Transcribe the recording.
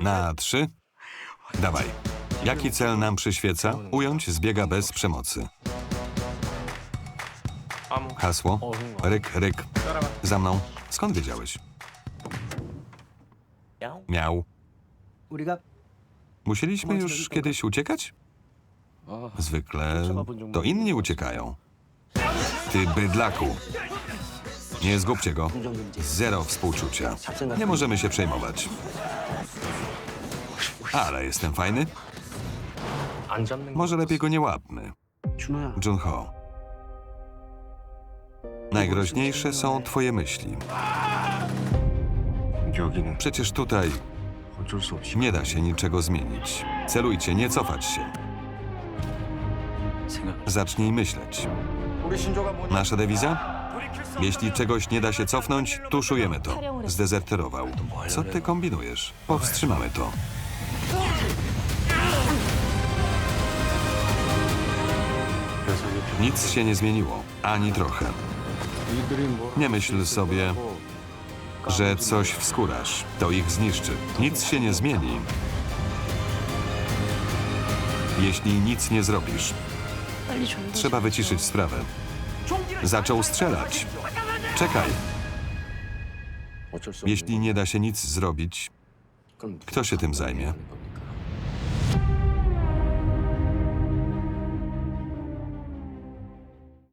Na trzy. Dawaj. Jaki cel nam przyświeca? Ująć zbiega bez przemocy. Hasło? Ryk, ryk. Za mną. Skąd wiedziałeś? Miał. Musieliśmy już kiedyś uciekać? Zwykle to inni uciekają. Ty bydlaku. Nie zgubcie go. Zero współczucia. Nie możemy się przejmować. Ale jestem fajny? Może lepiej go nie łapmy. Jun Ho. Najgroźniejsze są twoje myśli. Przecież tutaj nie da się niczego zmienić. Celujcie, nie cofać się. Zacznij myśleć. Nasza dewiza? Jeśli czegoś nie da się cofnąć, tuszujemy to. Zdezerterował. Co ty kombinujesz? Powstrzymamy to. Nic się nie zmieniło, ani trochę. Nie myśl sobie, że coś wskórasz, to ich zniszczy. Nic się nie zmieni, jeśli nic nie zrobisz. Trzeba wyciszyć sprawę. Zaczął strzelać. Czekaj. Jeśli nie da się nic zrobić, kto się tym zajmie?